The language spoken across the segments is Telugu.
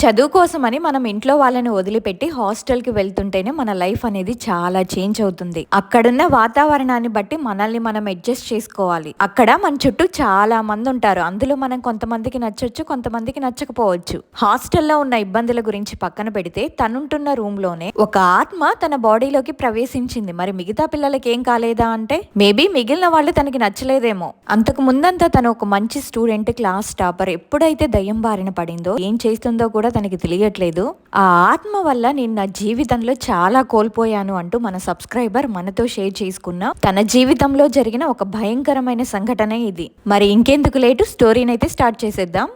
చదువు కోసమని మనం ఇంట్లో వాళ్ళని వదిలిపెట్టి హాస్టల్కి వెళ్తుంటేనే మన లైఫ్ అనేది చాలా చేంజ్ అవుతుంది. అక్కడున్న వాతావరణాన్ని బట్టి మనల్ని మనం అడ్జస్ట్ చేసుకోవాలి. అక్కడ మన చుట్టూ చాలా మంది ఉంటారు. అందులో మనం కొంతమందికి నచ్చొచ్చు కొంతమందికి నచ్చకపోవచ్చు. హాస్టల్లో ఉన్న ఇబ్బందుల గురించి పక్కన పెడితే తనుంటున్న రూమ్లోనే ఒక ఆత్మ తన బాడీలోకి ప్రవేశించింది. మరి మిగతా పిల్లలకి ఏం కాలేదా అంటే మేబీ మిగిలిన వాళ్ళు తనకి నచ్చలేదేమో. అంతకు ముందంతా తను ఒక మంచి స్టూడెంట్ క్లాస్ టాపర్. ఎప్పుడైతే దయ్యం బారిన పడిందో ఏం చేస్తుందో కూడా తనకి తెలియట్లేదు. ఆ ఆత్మ వల్ల నేను నా జీవితంలో చాలా కోల్పోయాను అంటూ మన సబ్స్క్రైబర్ మనతో షేర్ చేసుకున్న తన జీవితంలో జరిగిన ఒక భయంకరమైన సంఘటన ఇది. మరి ఇంకెందుకు లేటు స్టోరీని అయితే స్టార్ట్ చేసేద్దాం.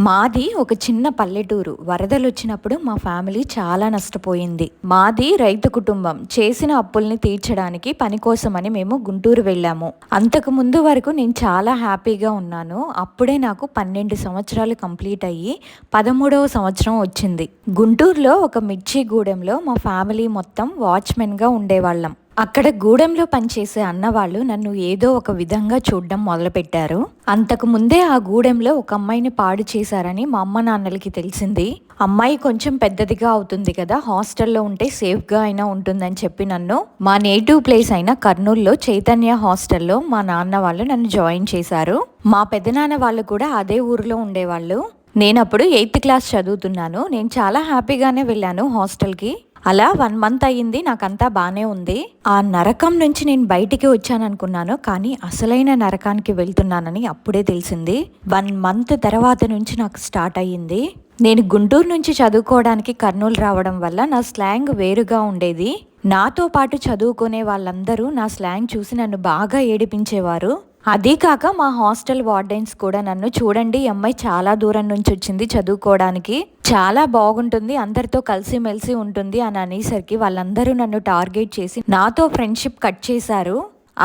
మాది ఒక చిన్న పల్లెటూరు. వరదలు వచ్చినప్పుడు మా ఫ్యామిలీ చాలా నష్టపోయింది. మాది రైతు కుటుంబం. చేసిన అప్పుల్ని తీర్చడానికి పని కోసమని మేము గుంటూరు వెళ్ళాము. అంతకు ముందు వరకు నేను చాలా హ్యాపీగా ఉన్నాను. అప్పుడే నాకు పన్నెండు సంవత్సరాలు కంప్లీట్ అయ్యి పదమూడవ సంవత్సరం వచ్చింది. గుంటూరులో ఒక మిర్చి గూడెంలో మా ఫ్యామిలీ మొత్తం వాచ్మెన్గా ఉండేవాళ్ళం. అక్కడ గూడెంలో పనిచేసే అన్నవాళ్ళు నన్ను ఏదో ఒక విధంగా చూడడం మొదలుపెట్టారు. అంతకు ముందే ఆ గూడెంలో ఒక అమ్మాయిని పాడు చేశారని మా అమ్మ నాన్నలకి తెలిసింది. అమ్మాయి కొంచెం పెద్దదిగా అవుతుంది కదా హాస్టల్లో ఉంటే సేఫ్గా అయినా ఉంటుందని చెప్పి నన్ను మా నేటివ్ ప్లేస్ అయిన కర్నూల్లో చైతన్య హాస్టల్లో మా నాన్న వాళ్ళు నన్ను జాయిన్ చేశారు. మా పెదనాన్న వాళ్ళు కూడా అదే ఊరిలో ఉండేవాళ్ళు. నేను అప్పుడు ఎయిత్ క్లాస్ చదువుతున్నాను. నేను చాలా హ్యాపీగానే వెళ్ళాను హాస్టల్కి. అలా వన్ మంత్ అయ్యింది నాకంతా బాగానే ఉంది. ఆ నరకం నుంచి నేను బయటికి వచ్చాను అనుకున్నాను కానీ అసలైన నరకానికి వెళ్తున్నానని అప్పుడే తెలిసింది. వన్ మంత్ తర్వాత నుంచి నాకు స్టార్ట్ అయ్యింది. నేను గుంటూరు నుంచి చదువుకోవడానికి కర్నూలు రావడం వల్ల నా స్లాంగ్ వేరుగా ఉండేది. నాతో పాటు చదువుకునే వాళ్ళందరూ నా స్లాంగ్ చూసి నన్ను బాగా ఏడిపించేవారు. అదీ కాక మా హాస్టల్ వార్డెన్స్ కూడా నన్ను చూడండి ఈ అమ్మాయి చాలా దూరం నుంచి వచ్చింది చదువుకోవడానికి. చాలా బాగుంటుంది అందరితో కలిసిమెలిసి ఉంటుంది అని అనేసరికి వాళ్ళందరూ నన్ను టార్గెట్ చేసి నాతో ఫ్రెండ్షిప్ కట్ చేశారు.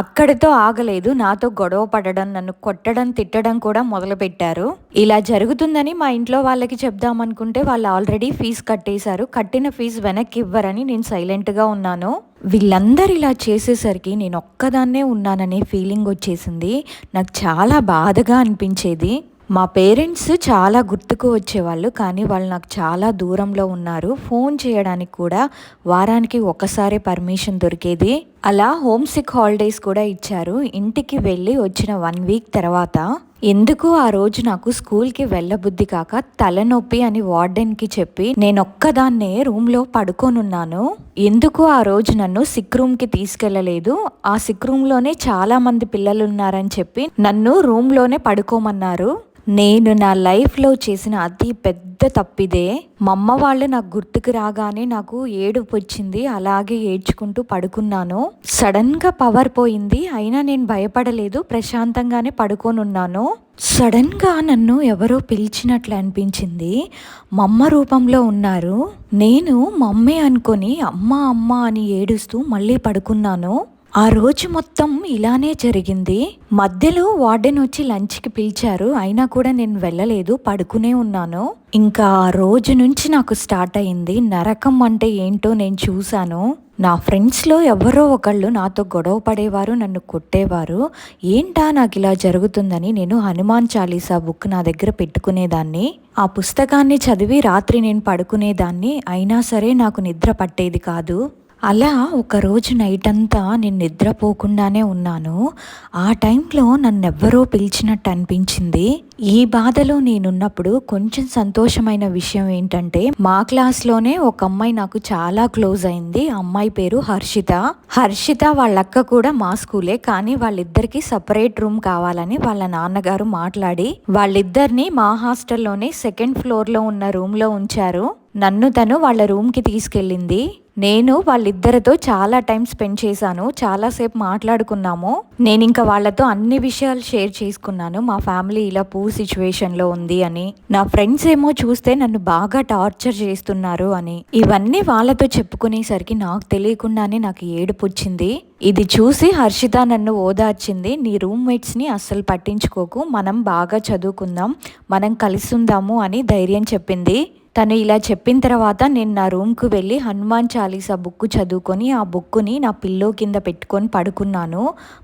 అక్కడితో ఆగలేదు నాతో గొడవ పడడం నన్ను కొట్టడం తిట్టడం కూడా మొదలుపెట్టారు. ఇలా జరుగుతుందని మా ఇంట్లో వాళ్ళకి చెప్దామనుకుంటే వాళ్ళు ఆల్రెడీ ఫీజు కట్టేశారు. కట్టిన ఫీజు వెనక్కి ఇవ్వరని నేను సైలెంట్గా ఉన్నాను. వీళ్ళందరూ ఇలా చేసేసరికి నేను ఒక్కదాన్నే ఉన్నాననే ఫీలింగ్ వచ్చేసింది. నాకు చాలా బాధగా అనిపించేది. మా పేరెంట్స్ చాలా గుర్తుకు వచ్చేవాళ్ళు కానీ వాళ్ళు నాకు చాలా దూరంలో ఉన్నారు. ఫోన్ చేయడానికి కూడా వారానికి ఒకసారి పర్మిషన్ దొరికేది. అలా హోమ్ సిక్ హాలిడేస్ కూడా ఇచ్చారు. ఇంటికి వెళ్ళి వచ్చిన వన్ వీక్ తర్వాత ఎందుకు ఆ రోజు నాకు స్కూల్కి వెళ్ళబుద్ధి కాక తలనొప్పి అని వార్డెన్కి చెప్పి నేనొక్కదాన్నే రూమ్లో పడుకోనున్నాను. ఎందుకు ఆ రోజు నన్ను సిక్ రూమ్కి తీసుకెళ్ళలేదు? ఆ సిక్ రూమ్లోనే చాలా మంది పిల్లలు ఉన్నారని చెప్పి నన్ను రూమ్లోనే పడుకోమన్నారు. నేను నా లైఫ్లో చేసిన అతి పెద్ద తప్పిదే మా అమ్మ వాళ్ళు నాకు గుర్తుకు రాగానే నాకు ఏడుపు వచ్చింది. అలాగే ఏడ్చుకుంటూ పడుకున్నాను. సడన్గా పవర్ పోయింది. అయినా నేను భయపడలేదు. ప్రశాంతంగానే పడుకోనున్నాను. సడన్గా నన్ను ఎవరో పిలిచినట్లు అనిపించింది. మా అమ్మ రూపంలో ఉన్నారు. నేను మమ్మే అనుకొని అమ్మ అమ్మ అని ఏడుస్తూ మళ్ళీ పడుకున్నాను. ఆ రోజు మొత్తం ఇలానే జరిగింది. మధ్యలో వార్డెన్ వచ్చి లంచ్కి పిలిచారు. అయినా కూడా నేను వెళ్ళలేదు పడుకునే ఉన్నాను. ఇంకా ఆ రోజు నుంచి నాకు స్టార్ట్ అయింది. నరకం అంటే ఏంటో నేను చూశాను. నా ఫ్రెండ్స్లో ఎవరో ఒకళ్ళు నాతో గొడవ పడేవారు నన్ను కొట్టేవారు. ఏంటా నాకు ఇలా జరుగుతుందని నేను హనుమాన్ చాలీసా బుక్ నా దగ్గర పెట్టుకునేదాన్ని. ఆ పుస్తకాన్ని చదివి రాత్రి నేను పడుకునేదాన్ని. అయినా సరే నాకు నిద్ర పట్టేది కాదు. అలా ఒకరోజు నైట్ అంతా నేను నిద్రపోకుండానే ఉన్నాను. ఆ టైంలో నన్నెవ్వరో పిలిచినట్టు అనిపించింది. ఈ బాధలో నేనున్నప్పుడు కొంచెం సంతోషమైన విషయం ఏంటంటే మా క్లాస్లోనే ఒక అమ్మాయి నాకు చాలా క్లోజ్ అయింది. అమ్మాయి పేరు హర్షిత. హర్షిత వాళ్ళక్క కూడా మా స్కూలే కానీ వాళ్ళిద్దరికి సపరేట్ రూమ్ కావాలని వాళ్ళ నాన్నగారు మాట్లాడి వాళ్ళిద్దరిని మా హాస్టల్లోనే సెకండ్ ఫ్లోర్లో ఉన్న రూమ్లో ఉంచారు. నన్ను తను వాళ్ళ రూమ్కి తీసుకెళ్ళింది. నేను వాళ్ళిద్దరితో చాలా టైం స్పెండ్ చేశాను చాలాసేపు మాట్లాడుకున్నాము. నేను ఇంకా వాళ్ళతో అన్ని విషయాలు షేర్ చేసుకున్నాను. మా ఫ్యామిలీ ఇలా పూ సిచ్యువేషన్లో ఉంది అని. నా ఫ్రెండ్స్ ఏమో చూస్తే నన్ను బాగా టార్చర్ చేస్తున్నారు అని. ఇవన్నీ వాళ్ళతో చెప్పుకునేసరికి నాకు తెలియకుండానే నాకు ఏడుపు వచ్చింది. ఇది చూసి హర్షిత నన్ను ఓదార్చింది. నీ రూమ్మేట్స్ని అస్సలు పట్టించుకోకు. మనం బాగా చదువుకుందాం. మనం కలిసి ఉందాము అని ధైర్యం చెప్పింది. తను ఇలా చెప్పిన తర్వాత నేను నా రూమ్కు వెళ్ళి హనుమాన్ చాలీసా బుక్ చదువుకొని ఆ బుక్కుని నా పిల్లో కింద పెట్టుకొని పడుకున్నాను.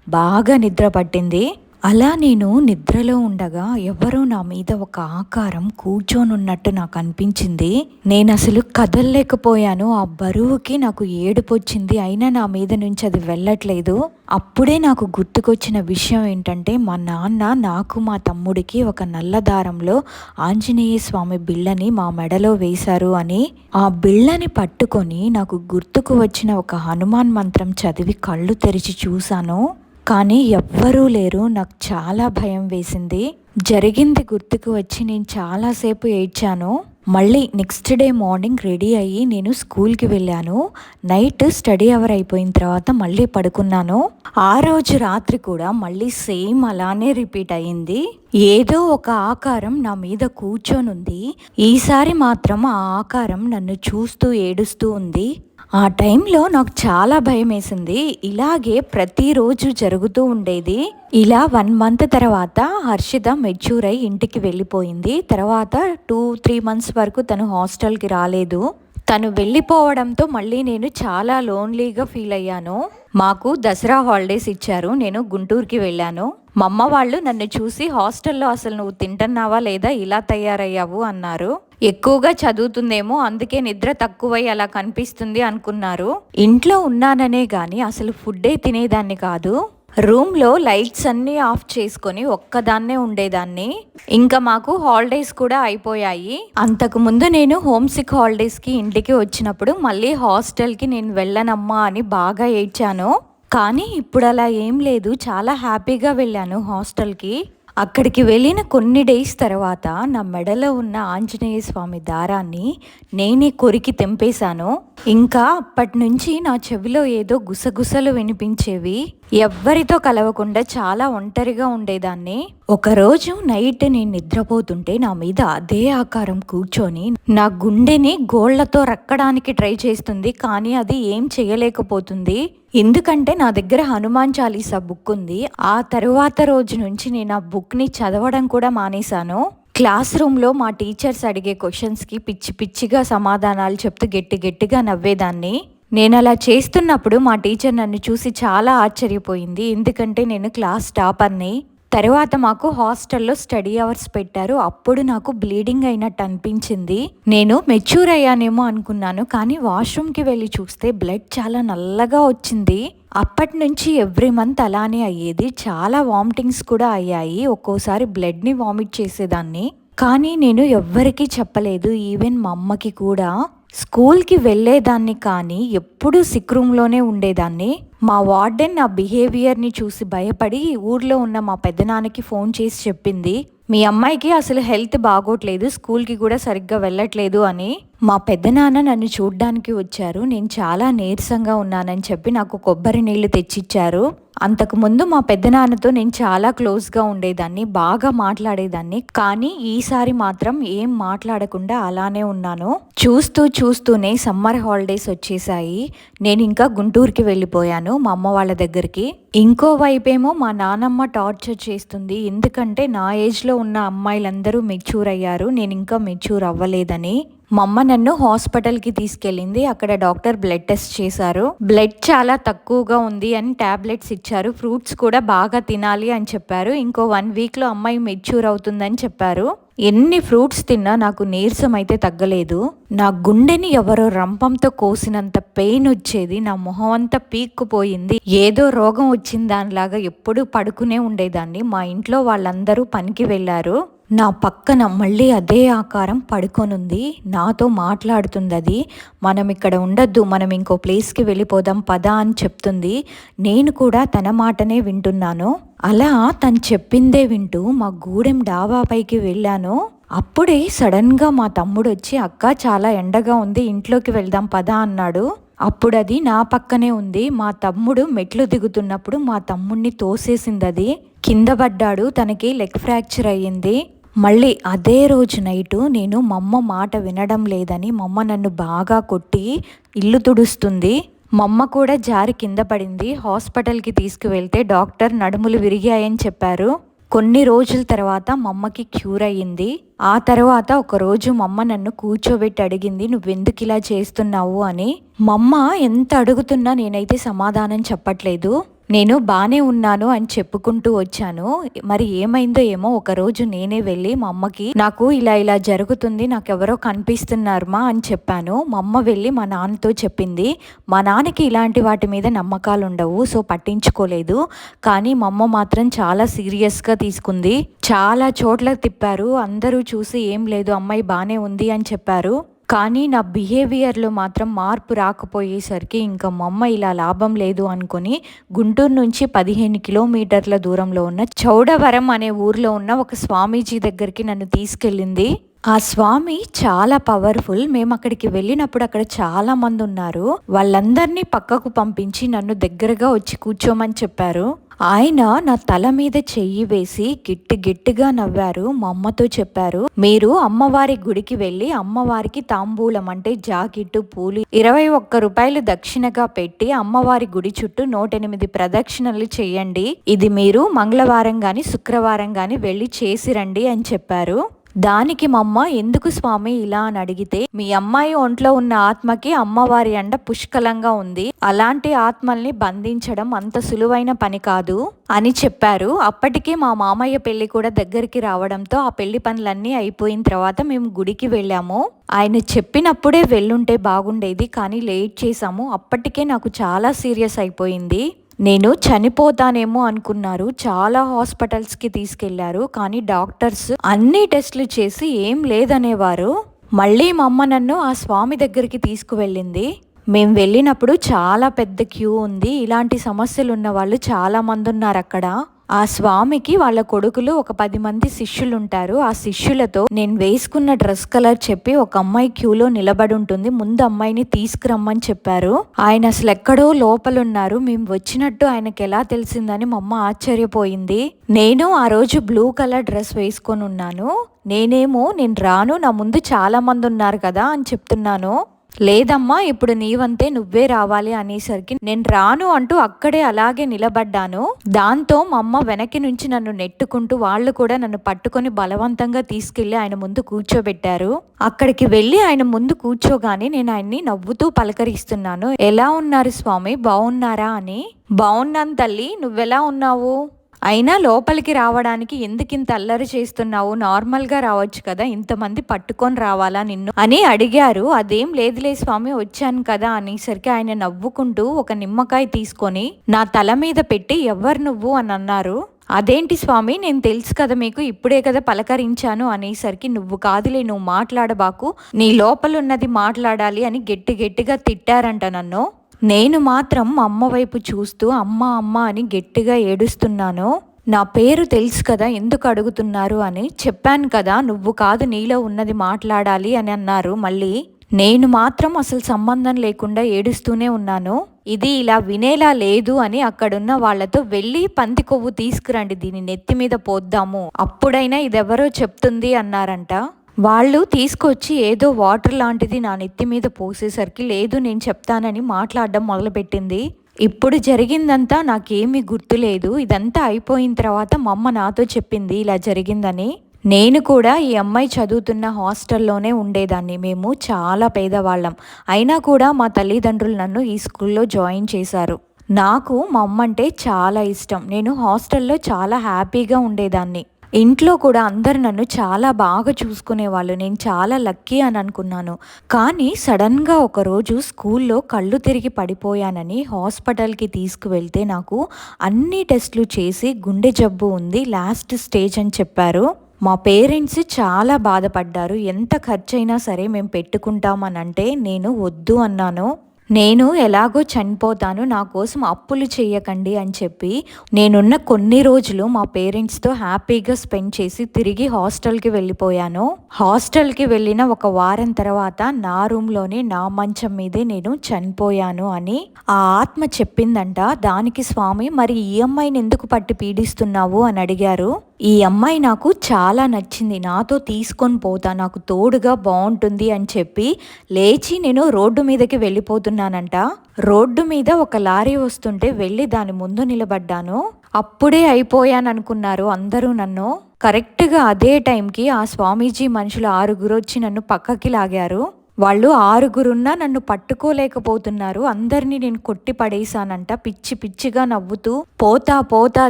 బాగా నిద్ర పట్టింది. అలా నేను నిద్రలో ఉండగా ఎవరో నా మీద ఒక ఆకారం కూర్చోనున్నట్టు నాకు అనిపించింది. నేను అసలు కదలలేకపోయాను. ఆ బరువుకి నాకు ఏడుపు వచ్చింది అయినా నా మీద నుంచి అది వెళ్ళట్లేదు. అప్పుడే నాకు గుర్తుకొచ్చిన విషయం ఏంటంటే మా నాన్న నాకు మా తమ్ముడికి ఒక నల్ల దారంలో ఆంజనేయ స్వామి బిళ్ళని మా మెడలో వేశారు అని ఆ బిళ్ళని పట్టుకొని నాకు గుర్తుకు వచ్చిన ఒక హనుమాన్ మంత్రం చదివి కళ్ళు తెరిచి చూశాను. కానీ ఎవ్వరూ లేరు. నాకు చాలా భయం వేసింది. జరిగింది గుర్తుకు వచ్చి నేను చాలాసేపు ఏడ్చాను. మళ్ళీ నెక్స్ట్ డే మార్నింగ్ రెడీ అయ్యి నేను స్కూల్కి వెళ్ళాను. నైట్ స్టడీ అవర్ అయిపోయిన తర్వాత మళ్ళీ పడుకున్నాను. ఆ రోజు రాత్రి కూడా మళ్ళీ సేమ్ అలానే రిపీట్ అయింది ఏదో ఒక ఆకారం నా మీద కూర్చొనుంది. ఈసారి మాత్రం ఆ ఆకారం నన్ను చూస్తూ ఏడుస్తూ ఉంది. ఆ టైంలో నాకు చాలా భయం వేసింది ఇలాగే ప్రతిరోజు జరుగుతూ ఉండేది. ఇలా వన్ మంత్ తర్వాత హర్షిత మెచ్యూర్ అయి ఇంటికి వెళ్ళిపోయింది. తర్వాత టూ త్రీ మంత్స్ వరకు తను హాస్టల్కి రాలేదు. తను వెళ్ళిపోవడంతో మళ్ళీ నేను చాలా లోన్లీగా ఫీల్ అయ్యాను. మాకు దసరా హాలిడేస్ ఇచ్చారు. నేను గుంటూరుకి వెళ్ళాను. మా అమ్మ వాళ్ళు నన్ను చూసి హాస్టల్లో అసలు నువ్వు తింటున్నావా లేదా? ఇలా తయారయ్యావు అన్నారు. ఎక్కువగా చదువుతుందేమో అందుకే నిద్ర తక్కువై అలా కనిపిస్తుంది అనుకున్నారు. ఇంట్లో ఉన్నాననే గాని అసలు ఫుడ్డే తినేదాన్ని కాదు. రూమ్లో లైట్స్ అన్నీ ఆఫ్ చేసుకొని ఒక్కదాన్నే ఉండేదాన్ని. ఇంకా మాకు హాలిడేస్ కూడా అయిపోయాయి. అంతకు ముందు నేను హోమ్ సిక్ హాలిడేస్కి ఇంటికి వచ్చినప్పుడు మళ్ళీ హాస్టల్కి నేను వెళ్ళనమ్మా అని బాగా ఏడ్చాను. కానీ ఇప్పుడు అలా ఏం లేదు. చాలా హ్యాపీగా వెళ్ళాను హాస్టల్కి. అక్కడికి వెళ్ళిన కొన్ని డేస్ తర్వాత నా మెడలో ఉన్న ఆంజనేయ స్వామి దారాన్ని నేనే కొరికి తెంపేశాను. ఇంకా అప్పటి నుంచి నా చెవిలో ఏదో గుసగుసలు వినిపించేవి. ఎవ్వరితో కలవకుండా చాలా ఒంటరిగా ఉండేదాన్ని. ఒకరోజు నైట్ నేను నిద్రపోతుంటే నా మీద అదే ఆకారం కూర్చొని నా గుండెని గోళ్ళతో రక్కడానికి ట్రై చేస్తుంది కానీ అది ఏం చేయలేకపోతుంది. ఎందుకంటే నా దగ్గర హనుమాన్ చాలీసా బుక్ ఉంది. ఆ తరువాత రోజు నుంచి నేను ఆ బుక్ని చదవడం కూడా మానేశాను. క్లాస్ రూమ్లో మా టీచర్స్ అడిగే క్వశ్చన్స్కి పిచ్చి పిచ్చిగా సమాధానాలు చెప్తూ గట్టి గట్టిగా నవ్వేదాన్ని. నేను అలా చేస్తున్నప్పుడు మా టీచర్ నన్ను చూసి చాలా ఆశ్చర్యపోయింది. ఎందుకంటే నేను క్లాస్ టాపర్ని. తర్వాత మాకు హాస్టల్లో స్టడీ అవర్స్ పెట్టారు. అప్పుడు నాకు బ్లీడింగ్ అయినట్టు అనిపించింది. నేను మెచ్యూర్ అయ్యానేమో అనుకున్నాను. కానీ వాష్రూమ్కి వెళ్ళి చూస్తే బ్లడ్ చాలా నల్లగా వచ్చింది. అప్పటి నుంచి ఎవ్రీ మంత్ అలానే అయ్యేది. చాలా వామిటింగ్స్ కూడా అయ్యాయి. ఒక్కోసారి బ్లడ్ని వామిట్ చేసేదాన్ని. కానీ నేను ఎవ్వరికీ చెప్పలేదు. ఈవెన్ మా అమ్మకి కూడా. స్కూల్కి వెళ్ళేదాన్ని కానీ ఎప్పుడూ సిక్ రూమ్లోనే ఉండేదాన్ని. మా వార్డెన్ నా బిహేవియర్ని చూసి భయపడి ఊర్లో ఉన్న మా పెద్దనాన్నకి ఫోన్ చేసి చెప్పింది మీ అమ్మాయికి అసలు హెల్త్ బాగోట్లేదు స్కూల్కి కూడా సరిగ్గా వెళ్ళట్లేదు అని. మా పెద్దనాన్న నన్ను చూడ్డానికి వచ్చారు. నేను చాలా నీరసంగా ఉన్నానని చెప్పి నాకు కొబ్బరి నీళ్ళు తెచ్చిచ్చారు. అంతకుముందు మా పెద్దనాన్నతో నేను చాలా క్లోజ్గా ఉండేదాన్ని బాగా మాట్లాడేదాన్ని కానీ ఈసారి మాత్రం ఏం మాట్లాడకుండా అలానే ఉన్నాను. చూస్తూ చూస్తూనే సమ్మర్ హాలిడేస్ వచ్చేసాయి. నేను ఇంకా గుంటూరుకి వెళ్ళిపోయాను. మా అమ్మ వాళ్ళ దగ్గరికి. ఇంకో వైపేమో మా నానమ్మ టార్చర్ చేస్తుంది. ఎందుకంటే నా ఏజ్లో ఉన్న అమ్మాయిలందరూ మెచ్యూర్ అయ్యారు. నేను ఇంకా మెచ్యూర్ అవ్వలేదని. మా అమ్మ నన్ను హాస్పిటల్కి తీసుకెళ్ళింది. అక్కడ డాక్టర్ బ్లడ్ టెస్ట్ చేశారు. బ్లడ్ చాలా తక్కువగా ఉంది అని టాబ్లెట్స్ ఇచ్చారు. ఫ్రూట్స్ కూడా బాగా తినాలి అని చెప్పారు. ఇంకో వన్ వీక్లో అమ్మాయి మెచ్యూర్ అవుతుందని చెప్పారు. ఎన్ని ఫ్రూట్స్ తిన్నా నాకు నీరసం అయితే తగ్గలేదు. నా గుండెని ఎవరో రంపంతో కోసినంత పెయిన్ వచ్చేది. నా మొహం అంతా పీక్కుపోయింది. ఏదో రోగం వచ్చిన దానిలాగా ఎప్పుడూ పడుకునే ఉండేదాన్ని. మా ఇంట్లో వాళ్ళందరూ పనికి వెళ్ళారు. నా పక్కన మళ్ళీ అదే ఆకారం పడుకొనుంది. నాతో మాట్లాడుతుంది అది మనం ఇక్కడ ఉండొద్దు. మనం ఇంకో ప్లేస్కి వెళ్ళిపోదాం పదా అని చెప్తుంది. నేను కూడా తన మాటనే వింటున్నాను. అలా తను చెప్పిందే వింటూ మా గూడెం డాబాపైకి వెళ్ళాను. అప్పుడే సడన్గా మా తమ్ముడు వచ్చి అక్క చాలా ఎండగా ఉంది. ఇంట్లోకి వెళ్దాం పదా అన్నాడు. అప్పుడు అది నా పక్కనే ఉంది. మా తమ్ముడు మెట్లు దిగుతున్నప్పుడు మా తమ్ముడిని తోసేసింది అది కింద పడ్డాడు. తనకి లెగ్ ఫ్రాక్చర్ అయ్యింది. మళ్ళీ అదే రోజు నైటు నేను మా అమ్మ మాట వినడం లేదని మా అమ్మ నన్ను బాగా కొట్టి ఇల్లు తుడుస్తుంది. మా అమ్మ కూడా జారి కింద పడింది. హాస్పిటల్కి తీసుకువెళ్తే డాక్టర్ నడుములు విరిగాయని చెప్పారు. కొన్ని రోజుల తర్వాత మా అమ్మకి క్యూర్ అయ్యింది. ఆ తర్వాత ఒకరోజు మా అమ్మ నన్ను కూర్చోబెట్టి అడిగింది నువ్వెందుకు ఇలా చేస్తున్నావు? అని. మా అమ్మ ఎంత అడుగుతున్నా నేనైతే సమాధానం చెప్పట్లేదు. నేను బాగానే ఉన్నాను అని చెప్పుకుంటూ వచ్చాను. మరి ఏమైందో ఏమో ఒకరోజు నేనే వెళ్ళి మా అమ్మకి నాకు ఇలా ఇలా జరుగుతుంది నాకు ఎవరో కనిపిస్తున్నారమ్మా అని చెప్పాను. మా అమ్మ వెళ్ళి మా నాన్నతో చెప్పింది మా నాన్నకి ఇలాంటి వాటి మీద నమ్మకాలు ఉండవు సో పట్టించుకోలేదు. కానీ మా అమ్మ మాత్రం చాలా సీరియస్గా తీసుకుంది. చాలా చోట్ల తిప్పారు అందరూ చూసి ఏం లేదు అమ్మాయి బాగానే ఉంది అని చెప్పారు. కానీ నా బిహేవియర్లో మాత్రం మార్పు రాకపోయేసరికి ఇంకా మా అమ్మ ఇలా లాభం లేదు అనుకుని గుంటూరు నుంచి పదిహేను కిలోమీటర్ల దూరంలో ఉన్న చౌడవరం అనే ఊర్లో ఉన్న ఒక స్వామీజీ దగ్గరికి నన్ను తీసుకెళ్ళింది. ఆ స్వామి చాలా పవర్ఫుల్. మేము అక్కడికి వెళ్ళినప్పుడు అక్కడ చాలా మంది ఉన్నారు. వాళ్ళందరినీ పక్కకు పంపించి నన్ను దగ్గరగా వచ్చి కూర్చోమని చెప్పారు. ఆయన నా తల మీద చెయ్యి వేసి గిట్టి గిట్టిగా నవ్వారు. మా అమ్మతో చెప్పారు మీరు అమ్మవారి గుడికి వెళ్ళి అమ్మవారికి తాంబూలం అంటే జాకెట్టు పూలు ఇరవై ఒక్క రూపాయలు దక్షిణగా పెట్టి అమ్మవారి గుడి చుట్టూ నూట ఎనిమిది ప్రదక్షిణలు చేయండి ఇది మీరు మంగళవారం గాని శుక్రవారం గాని వెళ్ళి చేసిరండి అని చెప్పారు. దానికి మా అమ్మ ఎందుకు స్వామి ఇలా? అని అడిగితే మీ అమ్మాయి ఒంట్లో ఉన్న ఆత్మకి అమ్మవారి అండ పుష్కలంగా ఉంది. అలాంటి ఆత్మల్ని బంధించడం అంత సులువైన పని కాదు అని చెప్పారు. అప్పటికే మా మామయ్య పెళ్ళి కూడా దగ్గరికి రావడంతో ఆ పెళ్ళి పనులన్నీ అయిపోయిన తర్వాత మేము గుడికి వెళ్ళాము. ఆయన చెప్పినప్పుడే వెళ్ళుంటే బాగుండేది కానీ లేట్ చేసాము అప్పటికే నాకు చాలా సీరియస్ అయిపోయింది. నేను చనిపోతానేమో అనుకున్నారు. చాలా హాస్పిటల్స్కి తీసుకెళ్ళారు. కానీ డాక్టర్స్ అన్ని టెస్ట్లు చేసి ఏం లేదనేవారు. మళ్ళీ మా అమ్మ నన్ను ఆ స్వామి దగ్గరికి తీసుకువెళ్ళింది. మేము వెళ్ళినప్పుడు చాలా పెద్ద క్యూ ఉంది. ఇలాంటి సమస్యలు ఉన్న వాళ్ళు చాలా మంది ఉన్నారు అక్కడ. ఆ స్వామికి వాళ్ళ కొడుకులు ఒక పది మంది శిష్యులు ఉంటారు ఆ శిష్యులతో నేను వేసుకున్న డ్రెస్ కలర్ చెప్పి ఒక అమ్మాయి క్యూలో నిలబడి ఉంటుంది. ముందు అమ్మాయిని తీసుకురమ్మని చెప్పారు. ఆయన అసలు ఎక్కడో లోపలున్నారు. మేము వచ్చినట్టు ఆయనకి ఎలా తెలిసిందని మా అమ్మ ఆశ్చర్యపోయింది. నేను ఆ రోజు బ్లూ కలర్ డ్రెస్ వేసుకొని ఉన్నాను నేనేమో నేను రాను నా ముందు చాలా మంది ఉన్నారు కదా అని చెప్తున్నాను. లేదమ్మా ఇప్పుడు నీవంతే నువ్వే రావాలి అనేసరికి నేను రాను అంటూ అక్కడే అలాగే నిలబడ్డాను. దాంతో మా అమ్మ వెనక్కి నుంచి నన్ను నెట్టుకుంటూ వాళ్ళు కూడా నన్ను పట్టుకొని బలవంతంగా తీసుకెళ్ళి ఆయన ముందు కూర్చోబెట్టారు. అక్కడికి వెళ్ళి ఆయన ముందు కూర్చోగానే నేను ఆయన్ని నవ్వుతూ పలకరిస్తున్నాను. ఎలా ఉన్నారు స్వామి? బాగున్నారా? అని. బాగున్నాను తల్లి. నువ్వెలా ఉన్నావు? అయినా లోపలికి రావడానికి ఎందుకింత అల్లరి చేస్తున్నావు? నార్మల్గా రావచ్చు కదా ఇంతమంది పట్టుకొని రావాలా నిన్ను? అని అడిగారు. అదేం లేదులే స్వామి వచ్చాను కదా అనేసరికి ఆయన నవ్వుకుంటూ ఒక నిమ్మకాయ తీసుకొని నా తల మీద పెట్టి ఎవరు నువ్వు అని అన్నారు. అదేంటి స్వామి నేను తెలుసు కదా మీకు ఇప్పుడే కదా పలకరించాను అనేసరికి నువ్వు కాదులే నువ్వు మాట్లాడబాకు నీ లోపలున్నది మాట్లాడాలి అని గట్టి గట్టిగా తిట్టారంట నన్ను. నేను మాత్రం అమ్మ వైపు చూస్తూ అమ్మ అమ్మ అని గట్టిగా ఏడుస్తున్నాను. నా పేరు తెలుసు కదా ఎందుకు అడుగుతున్నారు అని. చెప్పాను కదా నువ్వు కాదు నీలో ఉన్నది మాట్లాడాలి అని అన్నారు. మళ్ళీ నేను మాత్రం అసలు సంబంధం లేకుండా ఏడుస్తూనే ఉన్నాను. ఇది ఇలా వినేలా లేదు అని అక్కడున్న వాళ్ళతో వెళ్ళి పంది కొవ్వు తీసుకురండి దీని నెత్తి మీద పోద్దాము. అప్పుడైనా ఇదెవరో చెప్తుంది అన్నారంట. వాళ్ళు తీసుకొచ్చి ఏదో వాటర్ లాంటిది నా నెత్తి మీద పోసేసరికి లేదు నేను చెప్తానని మాట్లాడడం మొదలుపెట్టింది. ఇప్పుడు జరిగిందంతా నాకేమీ గుర్తులేదు ఇదంతా అయిపోయిన తర్వాత మా అమ్మ నాతో చెప్పింది ఇలా జరిగిందని. నేను కూడా ఈ అమ్మాయి చదువుతున్న హాస్టల్లోనే ఉండేదాన్ని. మేము చాలా పేదవాళ్ళం. అయినా కూడా మా తల్లిదండ్రులు నన్ను ఈ స్కూల్లో జాయిన్ చేశారు. నాకు మా అమ్మ అంటే చాలా ఇష్టం. నేను హాస్టల్లో చాలా హ్యాపీగా ఉండేదాన్ని. ఇంట్లో కూడా అందరు నన్ను చాలా బాగా చూసుకునేవాళ్ళు. నేను చాలా లక్కీ అని అనుకున్నాను. కానీ సడన్గా ఒకరోజు స్కూల్లో కళ్ళు తిరిగి పడిపోయానని హాస్పిటల్కి తీసుకువెళ్తే నాకు అన్ని టెస్టులు చేసి గుండె జబ్బు ఉంది లాస్ట్ స్టేజ్ అని చెప్పారు. మా పేరెంట్స్ చాలా బాధపడ్డారు. ఎంత ఖర్చైనా సరే మేము పెట్టుకుంటామని అంటే నేను వద్దు అన్నాను. నేను ఎలాగో చనిపోతాను నా కోసం అప్పులు చేయకండి అని చెప్పి నేనున్న కొన్ని రోజులు మా పేరెంట్స్తో హ్యాపీగా స్పెండ్ చేసి తిరిగి హాస్టల్కి వెళ్ళిపోయాను. హాస్టల్కి వెళ్ళిన ఒక వారం తర్వాత నా రూమ్లోనే నా మంచం మీదే నేను చనిపోయాను అని ఆ ఆత్మ చెప్పిందంట. దానికి స్వామి మరి ఈఎంఐని ఎందుకు పట్టి పీడిస్తున్నావు? అని అడిగారు. ఈ అమ్మాయి నాకు చాలా నచ్చింది. నాతో తీసుకొని పోతా నాకు తోడుగా బాగుంటుంది అని చెప్పి లేచి నేను రోడ్డు మీదకి వెళ్ళిపోతున్నానంట. రోడ్డు మీద ఒక లారీ వస్తుంటే వెళ్ళి దాని ముందు నిలబడ్డాను. అప్పుడే అయిపోయాననుకున్నారు అందరూ నన్ను. కరెక్ట్గా అదే టైంకి ఆ స్వామీజీ మనుషులు ఆరుగురు వచ్చి నన్ను పక్కకి లాగారు. వాళ్ళు ఆరుగురున్నా నన్ను పట్టుకోలేకపోతున్నారు. అందరినీ నేను కొట్టి పడేశానంట. పిచ్చి పిచ్చిగా నవ్వుతూ పోతా పోతా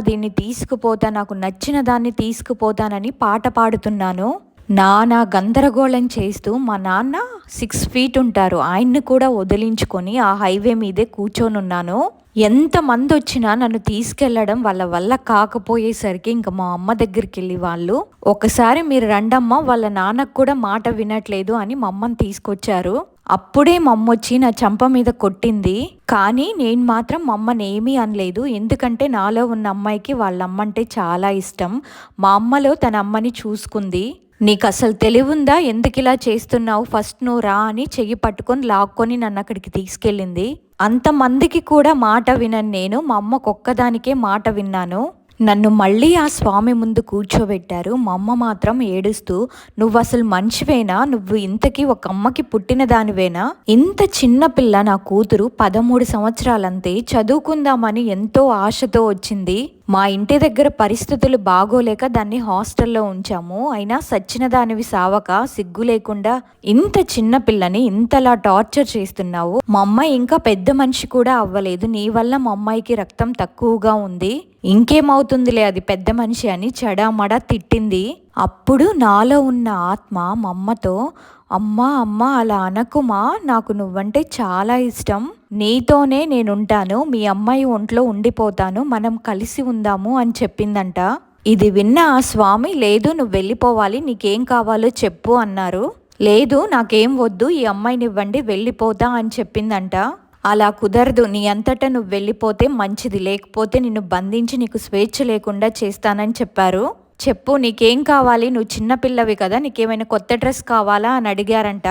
దీన్ని తీసుకుపోతా నాకు నచ్చిన దాన్ని తీసుకుపోతానని పాట పాడుతున్నాను. నానా గందరగోళం చేస్తూ మా నాన్న సిక్స్ ఫీట్ ఉంటారు. ఆయన్ని కూడా వదిలించుకొని ఆ హైవే మీదే కూర్చొనున్నాను. ఎంతమంది వచ్చినా నన్ను తీసుకెళ్ళడం వాళ్ళ వల్ల కాకపోయేసరికి ఇంకా మా అమ్మ దగ్గరికి వెళ్ళి వాళ్ళు ఒకసారి మీరు రండమ్మ వాళ్ళ నాన్నకు కూడా మాట వినట్లేదు అని మా అమ్మని తీసుకొచ్చారు. అప్పుడే మా అమ్మ వచ్చి నా చంప మీద కొట్టింది. కానీ నేను మాత్రం మా అమ్మని ఏమీ అనలేదు. ఎందుకంటే నాలో ఉన్న అమ్మాయికి వాళ్ళ అమ్మ అంటే చాలా ఇష్టం. మా అమ్మలో తన అమ్మని చూసుకుంది. నీకు అసలు తెలివుందా? ఎందుకు ఇలా చేస్తున్నావు? ఫస్ట్ నువ్వు రా అని చెయ్యి పట్టుకొని లాక్కొని నన్ను అక్కడికి తీసుకెళ్ళింది. అంతమందికి కూడా మాట వినను నేను. మా అమ్మకు ఒక్కదానికే మాట విన్నాను. నన్ను మళ్ళీ ఆ స్వామి ముందు కూర్చోబెట్టారు. మా అమ్మ మాత్రం ఏడుస్తూ నువ్వు అసలు మంచివేనా? నువ్వు ఇంతకీ ఒక అమ్మకి పుట్టిన దానివేనా? ఇంత చిన్న పిల్ల నా కూతురు పదమూడు సంవత్సరాలంతే చదువుకుందామని ఎంతో ఆశతో వచ్చింది. మా ఇంటి దగ్గర పరిస్థితులు బాగోలేక దాన్ని హాస్టల్లో ఉంచాము. అయినా సచ్చిన దానివి సావక సిగ్గు లేకుండా ఇంత చిన్న పిల్లని ఇంతలా టార్చర్ చేస్తున్నావు. మా అమ్మాయి ఇంకా పెద్ద మనిషి కూడా అవ్వలేదు. నీ వల్ల మా అమ్మాయికి రక్తం తక్కువగా ఉంది. ఇంకేమవుతుందిలే అది పెద్ద మనిషి అని చెడామడా తిట్టింది. అప్పుడు నాలో ఉన్న ఆత్మ మా అమ్మతో అమ్మ అలా అనకుమా నాకు నువ్వంటే చాలా ఇష్టం. నీతోనే నేనుంటాను మీ అమ్మాయి ఒంట్లో ఉండిపోతాను మనం కలిసి ఉందాము అని చెప్పిందంట. ఇది విన్న ఆ స్వామి లేదు నువ్వు వెళ్ళిపోవాలి నీకేం కావాలో చెప్పు అన్నారు. లేదు నాకేం వద్దు ఈ అమ్మాయిని ఇవ్వండి వెళ్ళిపోతా అని చెప్పిందంట. అలా కుదరదు. నీ అంతటా నువ్వు వెళ్ళిపోతే మంచిది. లేకపోతే నిన్ను బంధించి నీకు స్వేచ్ఛ లేకుండా చేస్తానని చెప్పారు. చెప్పు నీకేం కావాలి? నువ్వు చిన్నపిల్లవి కదా నీకేమైనా కొత్త డ్రెస్ కావాలా అని అడిగారంట.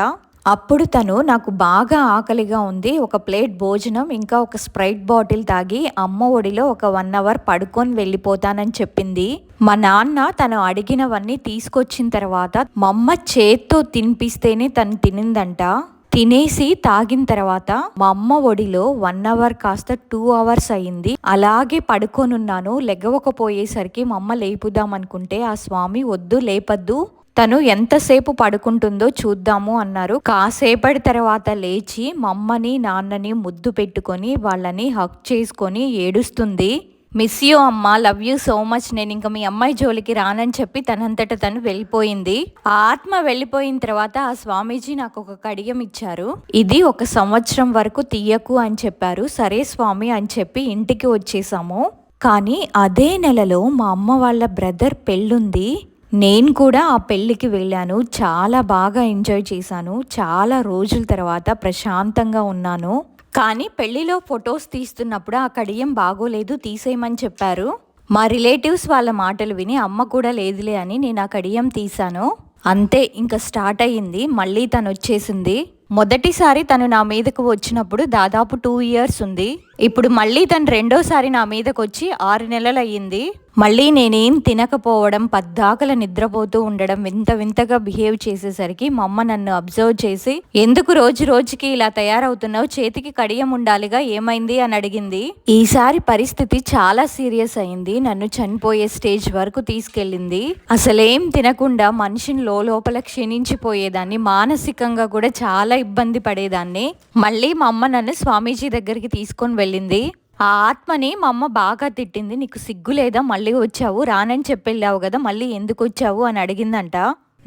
అప్పుడు తను నాకు బాగా ఆకలిగా ఉంది. ఒక ప్లేట్ భోజనం ఇంకా ఒక స్ప్రైట్ బాటిల్ తాగి అమ్మ ఒడిలో ఒక వన్ అవర్ పడుకొని వెళ్ళిపోతానని చెప్పింది. మా నాన్న తను అడిగినవన్నీ తీసుకొచ్చిన తర్వాత మా అమ్మ చేత్తో తినిపిస్తేనే తను తినిందంట. తినేసి తాగిన తర్వాత మా అమ్మ ఒడిలో వన్ అవర్ కాస్త టూ అవర్స్ అయింది. అలాగే పడుకొనున్నాను. లెగవకపోయేసరికి మా అమ్మ లేపుదాం అనుకుంటే ఆ స్వామి వద్దు లేపద్దు. తను ఎంతసేపు పడుకుంటుందో చూద్దాము అన్నారు. కాసేపటి తర్వాత లేచి మమ్మని నాన్నని ముద్దు పెట్టుకొని వాళ్ళని హక్ చేసుకొని ఏడుస్తుంది. మిస్ యూ అమ్మ లవ్ యూ సో మచ్ నేను ఇంకా మీ అమ్మాయి జోలికి రానని చెప్పి తనంతట తను వెళ్ళిపోయింది. ఆ ఆత్మ వెళ్ళిపోయిన తర్వాత ఆ స్వామీజీ నాకు ఒక కడియం ఇచ్చారు. ఇది ఒక సంవత్సరం వరకు తీయకు అని చెప్పారు. సరే స్వామి అని చెప్పి ఇంటికి వచ్చేసాము. కానీ అదే నెలలో మా అమ్మ వాళ్ళ బ్రదర్ పెళ్ళుంది. నేను కూడా ఆ పెళ్ళికి వెళ్ళాను. చాలా బాగా ఎంజాయ్ చేశాను. చాలా రోజుల తర్వాత ప్రశాంతంగా ఉన్నాను. కానీ పెళ్ళిలో ఫొటోస్ తీస్తున్నప్పుడు ఆ కడియం బాగోలేదు తీసేయమని చెప్పారు. మా రిలేటివ్స్ వాళ్ళ మాటలు విని అమ్మ కూడా లేదులే అని నేను ఆ కడియం తీశాను. అంతే ఇంకా స్టార్ట్ అయ్యింది మళ్ళీ తను వచ్చేసింది మొదటిసారి తను నా మీదకు వచ్చినప్పుడు దాదాపు టూ ఇయర్స్ ఉంది. ఇప్పుడు మళ్ళీ తను రెండోసారి నా మీదకి వచ్చి ఆరు నెలలు అయ్యింది మళ్ళీ నేనేం తినకపోవడం పద్దాకల నిద్రపోతూ ఉండడం వింత వింతగా బిహేవ్ చేసేసరికి మా అమ్మ నన్ను అబ్జర్వ్ చేసి ఎందుకు రోజు రోజుకి ఇలా తయారవుతున్నావు? చేతికి కడియం ఉండాలిగా ఏమైంది? అని అడిగింది. ఈసారి పరిస్థితి చాలా సీరియస్ అయింది. నన్ను చనిపోయే స్టేజ్ వరకు తీసుకెళ్ళింది. అసలేం తినకుండా మనిషిని లోపల క్షీణించిపోయేదాన్ని మానసికంగా కూడా చాలా ఇబ్బంది పడేదాన్ని. మళ్ళీ మా అమ్మ నన్ను స్వామీజీ దగ్గరికి తీసుకొని వెళ్ళింది. ఆ ఆత్మని మా అమ్మ బాగా తిట్టింది. నీకు సిగ్గు లేదా? మళ్ళీ వచ్చావు. రానని చెప్పెళ్ళావు కదా. మళ్ళీ ఎందుకు వచ్చావు? అని అడిగిందంట.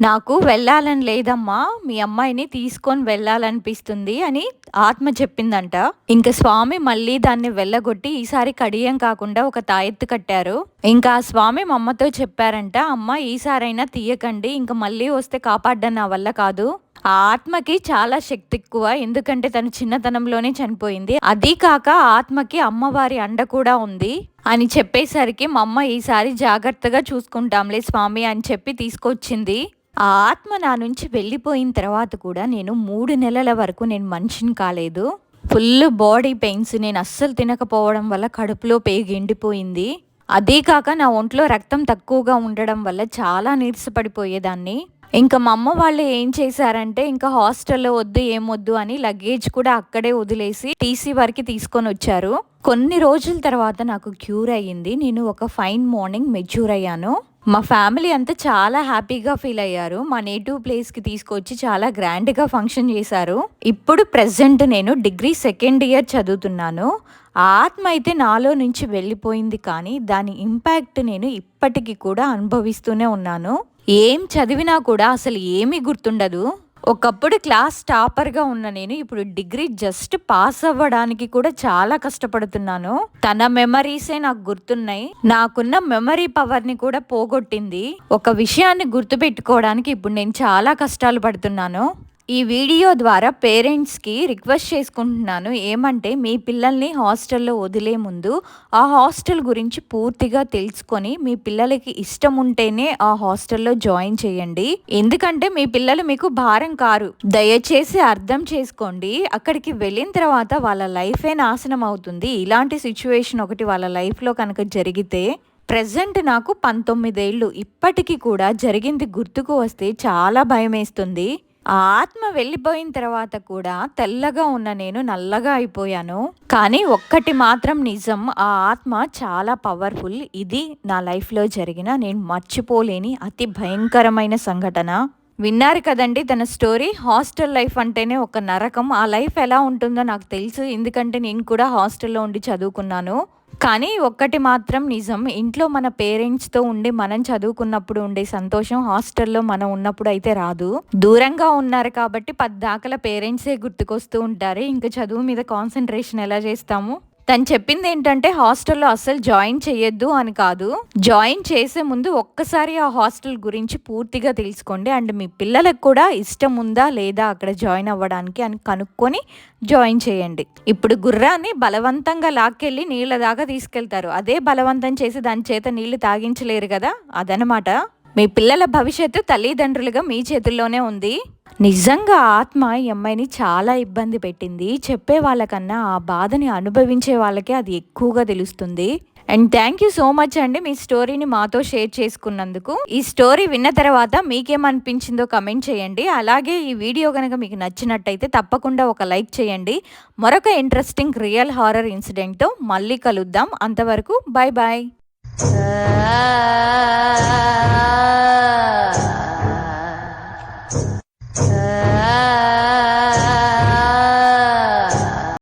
నాకు వెళ్ళాలని లేదమ్మా. మీ అమ్మాయిని తీసుకొని వెళ్ళాలనిపిస్తుంది అని ఆత్మ చెప్పిందంట. ఇంకా స్వామి మళ్ళీ దాన్ని వెళ్ళగొట్టి ఈసారి కడియం కాకుండా ఒక తాయెత్తు కట్టారు. ఇంకా ఆ స్వామి మా అమ్మతో చెప్పారంట అమ్మ ఈసారైనా తీయకండి. ఇంకా మళ్ళీ వస్తే కాపాడ్డం నా వల్ల కాదు. ఆ ఆత్మకి చాలా శక్తి ఎక్కువ. ఎందుకంటే తను చిన్నతనంలోనే చనిపోయింది. అది కాక ఆత్మకి అమ్మవారి అండ కూడా ఉంది అని చెప్పేసరికి మా అమ్మ ఈసారి జాగ్రత్తగా చూసుకుంటాంలే స్వామి అని చెప్పి తీసుకొచ్చింది. ఆ ఆత్మ నా నుంచి వెళ్ళిపోయిన తర్వాత కూడా నేను మూడు నెలల వరకు నేను మనిషిని కాలేదు. ఫుల్ బాడీ పెయిన్స్ నేను అస్సలు తినకపోవడం వల్ల కడుపులో పేగి ఎండిపోయింది. అదే కాక నా ఒంట్లో రక్తం తక్కువగా ఉండడం వల్ల చాలా నీరసపడిపోయేదాన్ని. ఇంకా మా అమ్మ వాళ్ళు ఏం చేశారంటే ఇంకా హాస్టల్లో వద్దు ఏం వద్దు అని లగేజ్ కూడా అక్కడే వదిలేసి టీసీ వరకు తీసుకొని వచ్చారు. కొన్ని రోజుల తర్వాత నాకు క్యూర్ అయ్యింది. నేను ఒక ఫైన్ మార్నింగ్ మెచ్యూర్ అయ్యాను. మా ఫ్యామిలీ అంతా చాలా హ్యాపీగా ఫీల్ అయ్యారు. మా నేటివ్ ప్లేస్కి తీసుకొచ్చి చాలా గ్రాండ్గా ఫంక్షన్ చేశారు. ఇప్పుడు ప్రెసెంట్ నేను డిగ్రీ సెకండ్ ఇయర్ చదువుతున్నాను. ఆత్మ అయితే నాలో నుంచి వెళ్ళిపోయింది కానీ దాని ఇంపాక్ట్ నేను ఇప్పటికీ కూడా అనుభవిస్తూనే ఉన్నాను. ఏం చదివినా కూడా అసలు ఏమీ గుర్తుండదు. ఒకప్పుడు క్లాస్ టాపర్గా ఉన్న నేను ఇప్పుడు డిగ్రీ జస్ట్ పాస్ అవ్వడానికి కూడా చాలా కష్టపడుతున్నాను. తన మెమరీసే నాకు గుర్తున్నాయి. నాకున్న మెమరీ పవర్ని కూడా పోగొట్టింది. ఒక విషయాన్ని గుర్తుపెట్టుకోవడానికి ఇప్పుడు నేను చాలా కష్టాలు పడుతున్నాను. ఈ వీడియో ద్వారా పేరెంట్స్కి రిక్వెస్ట్ చేసుకుంటున్నాను. ఏమంటే మీ పిల్లల్ని హాస్టల్లో వదిలే ముందు ఆ హాస్టల్ గురించి పూర్తిగా తెలుసుకొని మీ పిల్లలకి ఇష్టం ఉంటేనే ఆ హాస్టల్లో జాయిన్ చేయండి. ఎందుకంటే మీ పిల్లలు మీకు భారం కారు. దయచేసి అర్థం చేసుకోండి. అక్కడికి వెళ్ళిన తర్వాత వాళ్ళ లైఫే నాశనం అవుతుంది. ఇలాంటి సిచ్యువేషన్ ఒకటి వాళ్ళ లైఫ్లో కనుక జరిగితే ప్రజెంట్ నాకు పంతొమ్మిదేళ్ళు. ఇప్పటికీ కూడా జరిగింది గుర్తుకు వస్తే చాలా భయమేస్తుంది. ఆ ఆత్మ వెళ్ళిపోయిన తర్వాత కూడా తెల్లగా ఉన్న నేను నల్లగా అయిపోయాను. కానీ ఒక్కటి మాత్రం నిజం ఆ ఆత్మ చాలా పవర్ఫుల్ ఇది నా లైఫ్లో జరిగిన నేను మర్చిపోలేని అతి భయంకరమైన సంఘటన. విన్నారు కదండి తన స్టోరీ హాస్టల్ లైఫ్ అంటేనే ఒక నరకం. ఆ లైఫ్ ఎలా ఉంటుందో నాకు తెలుసు. ఎందుకంటే నేను కూడా హాస్టల్లో ఉండి చదువుకున్నాను. కానీ ఒక్కటి మాత్రం నిజం. ఇంట్లో మన పేరెంట్స్తో ఉండి మనం చదువుకున్నప్పుడు ఉండే సంతోషం హాస్టల్లో మనం ఉన్నప్పుడు అయితే రాదు. దూరంగా ఉన్నారు కాబట్టి పద్దాకల పేరెంట్సే గుర్తుకొస్తూ ఉంటారు. ఇంకా చదువు మీద కాన్సన్ట్రేషన్ ఎలా చేస్తాము? తను చెప్పింది ఏంటంటే హాస్టల్లో అస్సలు జాయిన్ చేయొద్దు అని కాదు. జాయిన్ చేసే ముందు ఒక్కసారి ఆ హాస్టల్ గురించి పూర్తిగా తెలుసుకోండి. అండ్ మీ పిల్లలకు కూడా ఇష్టం ఉందా లేదా అక్కడ జాయిన్ అవ్వడానికి అని కనుక్కొని జాయిన్ చేయండి. ఇప్పుడు గుర్రాన్ని బలవంతంగా లాక్కెళ్ళి నీళ్ళ దాకా తీసుకెళ్తారు. అదే బలవంతం చేసి దాని చేత నీళ్ళు తాగించలేరు కదా? అదనమాట మీ పిల్లల భవిష్యత్తు తల్లిదండ్రులుగా మీ చేతుల్లోనే ఉంది. నిజంగా ఆత్మ ఈ అమ్మాయిని చాలా ఇబ్బంది పెట్టింది. చెప్పే వాళ్ళకన్నా ఆ బాధని అనుభవించే వాళ్ళకే అది ఎక్కువగా తెలుస్తుంది. And thank you so much అండి మీ స్టోరీని మాతో షేర్ చేసుకున్నందుకు. ఈ స్టోరీ విన్న తర్వాత మీకేమనిపించిందో కమెంట్ చేయండి. అలాగే ఈ వీడియో కనుక మీకు నచ్చినట్టయితే తప్పకుండా ఒక లైక్ చేయండి. మరొక ఇంట్రెస్టింగ్ రియల్ హారర్ ఇన్సిడెంట్తో మళ్ళీ కలుద్దాం. అంతవరకు బాయ్ బాయ్